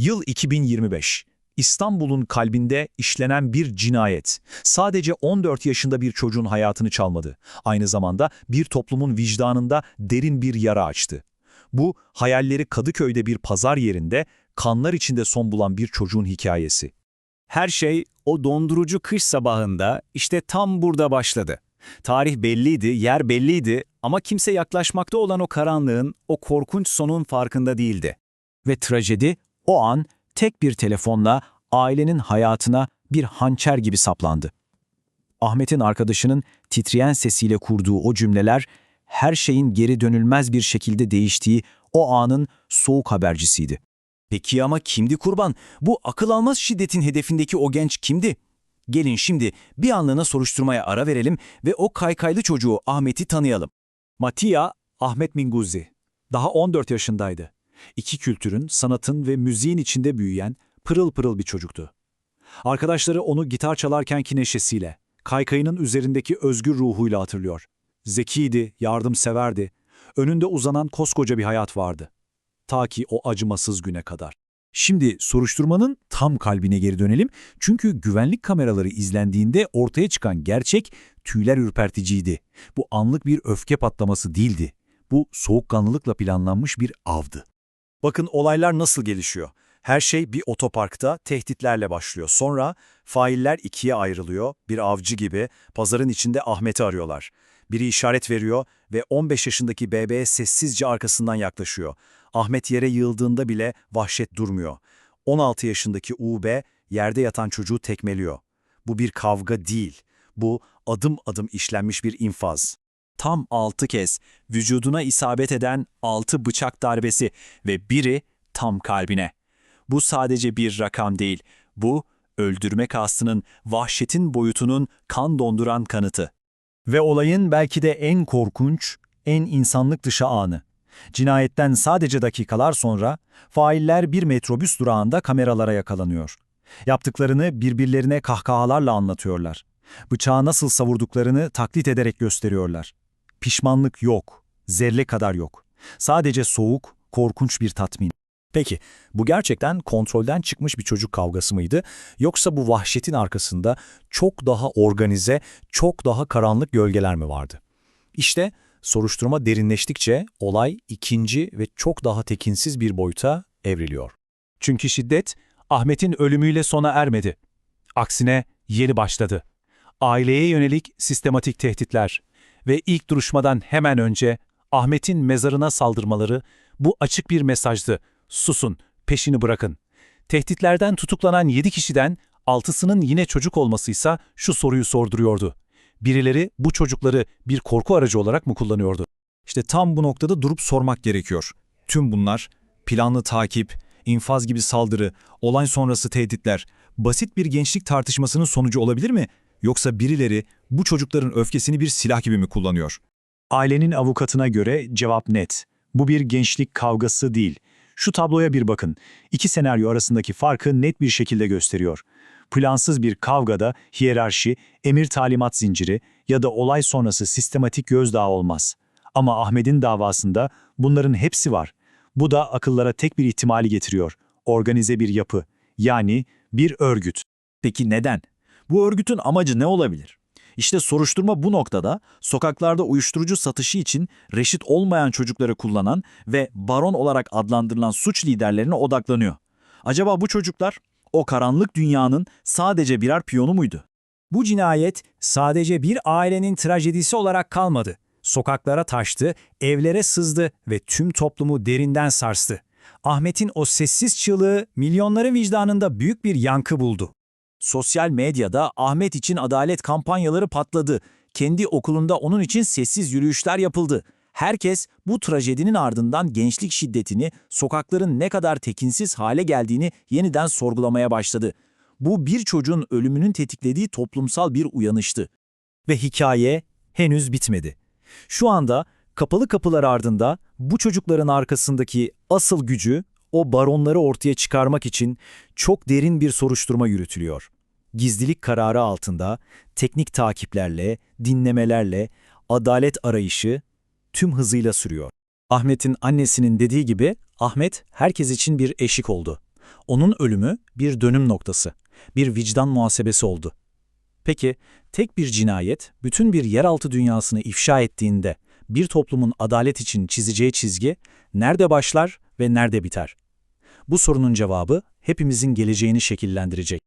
Yıl 2025. İstanbul'un kalbinde işlenen bir cinayet. Sadece 14 yaşında bir çocuğun hayatını çalmadı. Aynı zamanda bir toplumun vicdanında derin bir yara açtı. Bu, hayalleri Kadıköy'de bir pazar yerinde kanlar içinde son bulan bir çocuğun hikayesi. Her şey o dondurucu kış sabahında işte tam burada başladı. Tarih belliydi, yer belliydi ama kimse yaklaşmakta olan o karanlığın, o korkunç sonun farkında değildi. Ve trajedi o an tek bir telefonla ailenin hayatına bir hançer gibi saplandı. Ahmet'in arkadaşının titreyen sesiyle kurduğu o cümleler her şeyin geri dönülmez bir şekilde değiştiği o anın soğuk habercisiydi. Peki ama kimdi kurban? Bu akıl almaz şiddetin hedefindeki o genç kimdi? Gelin şimdi bir anlığına soruşturmaya ara verelim ve o kaykaylı çocuğu Ahmet'i tanıyalım. Matia Ahmet Minguzzi. Daha 14 yaşındaydı. İki kültürün, sanatın ve müziğin içinde büyüyen pırıl pırıl bir çocuktu. Arkadaşları onu gitar çalarkenki neşesiyle, kaykayının üzerindeki özgür ruhuyla hatırlıyor. Zekiydi, yardımseverdi. Önünde uzanan koskoca bir hayat vardı. Ta ki o acımasız güne kadar. Şimdi soruşturmanın tam kalbine geri dönelim. Çünkü güvenlik kameraları izlendiğinde ortaya çıkan gerçek tüyler ürperticiydi. Bu anlık bir öfke patlaması değildi. Bu soğukkanlılıkla planlanmış bir avdı. Bakın olaylar nasıl gelişiyor. Her şey bir otoparkta tehditlerle başlıyor. Sonra failler ikiye ayrılıyor. Bir avcı gibi pazarın içinde Ahmet'i arıyorlar. Biri işaret veriyor ve 15 yaşındaki bebeğe sessizce arkasından yaklaşıyor. Ahmet yere yığıldığında bile vahşet durmuyor. 16 yaşındaki UB yerde yatan çocuğu tekmeliyor. Bu bir kavga değil. Bu adım adım işlenmiş bir infaz. Tam 6 kez vücuduna isabet eden 6 bıçak darbesi ve biri tam kalbine. Bu sadece bir rakam değil. Bu öldürme kastının vahşetin boyutunun kan donduran kanıtı. Ve olayın belki de en korkunç, en insanlık dışı anı. Cinayetten sadece dakikalar sonra failler bir metrobüs durağında kameralara yakalanıyor. Yaptıklarını birbirlerine kahkahalarla anlatıyorlar. Bıçağı nasıl savurduklarını taklit ederek gösteriyorlar. Pişmanlık yok, zerre kadar yok. Sadece soğuk, korkunç bir tatmin. Peki, bu gerçekten kontrolden çıkmış bir çocuk kavgası mıydı? Yoksa bu vahşetin arkasında çok daha organize, çok daha karanlık gölgeler mi vardı? İşte soruşturma derinleştikçe olay ikinci ve çok daha tekinsiz bir boyuta evriliyor. Çünkü şiddet Ahmet'in ölümüyle sona ermedi. Aksine yeni başladı. Aileye yönelik sistematik tehditler ve ilk duruşmadan hemen önce Ahmet'in mezarına saldırmaları bu açık bir mesajdı. Susun, peşini bırakın. Tehditlerden tutuklanan 7 kişiden 6'sının yine çocuk olmasıysa şu soruyu sorduruyordu. Birileri bu çocukları bir korku aracı olarak mı kullanıyordu? İşte tam bu noktada durup sormak gerekiyor. Tüm bunlar, planlı takip, infaz gibi saldırı, olay sonrası tehditler, basit bir gençlik tartışmasının sonucu olabilir mi? Yoksa birileri bu çocukların öfkesini bir silah gibi mi kullanıyor? Ailenin avukatına göre cevap net. Bu bir gençlik kavgası değil. Şu tabloya bir bakın. İki senaryo arasındaki farkı net bir şekilde gösteriyor. Plansız bir kavgada hiyerarşi, emir talimat zinciri ya da olay sonrası sistematik gözdağı olmaz. Ama Ahmet'in davasında bunların hepsi var. Bu da akıllara tek bir ihtimali getiriyor. Organize bir yapı, yani bir örgüt. Peki neden? Bu örgütün amacı ne olabilir? İşte soruşturma bu noktada sokaklarda uyuşturucu satışı için reşit olmayan çocukları kullanan ve baron olarak adlandırılan suç liderlerine odaklanıyor. Acaba bu çocuklar o karanlık dünyanın sadece birer piyonu muydu? Bu cinayet sadece bir ailenin trajedisi olarak kalmadı. Sokaklara taştı, evlere sızdı ve tüm toplumu derinden sarstı. Ahmet'in o sessiz çığlığı milyonların vicdanında büyük bir yankı buldu. Sosyal medyada Ahmet için adalet kampanyaları patladı. Kendi okulunda onun için sessiz yürüyüşler yapıldı. Herkes bu trajedinin ardından gençlik şiddetini, sokakların ne kadar tekinsiz hale geldiğini yeniden sorgulamaya başladı. Bu bir çocuğun ölümünün tetiklediği toplumsal bir uyanıştı. Ve hikaye henüz bitmedi. Şu anda kapalı kapılar ardında bu çocukların arkasındaki asıl gücü o baronları ortaya çıkarmak için çok derin bir soruşturma yürütülüyor. Gizlilik kararı altında teknik takiplerle, dinlemelerle adalet arayışı tüm hızıyla sürüyor. Ahmet'in annesinin dediği gibi Ahmet herkes için bir eşik oldu. Onun ölümü bir dönüm noktası, bir vicdan muhasebesi oldu. Peki, tek bir cinayet bütün bir yeraltı dünyasını ifşa ettiğinde bir toplumun adalet için çizeceği çizgi nerede başlar ve nerede biter? Bu sorunun cevabı hepimizin geleceğini şekillendirecek.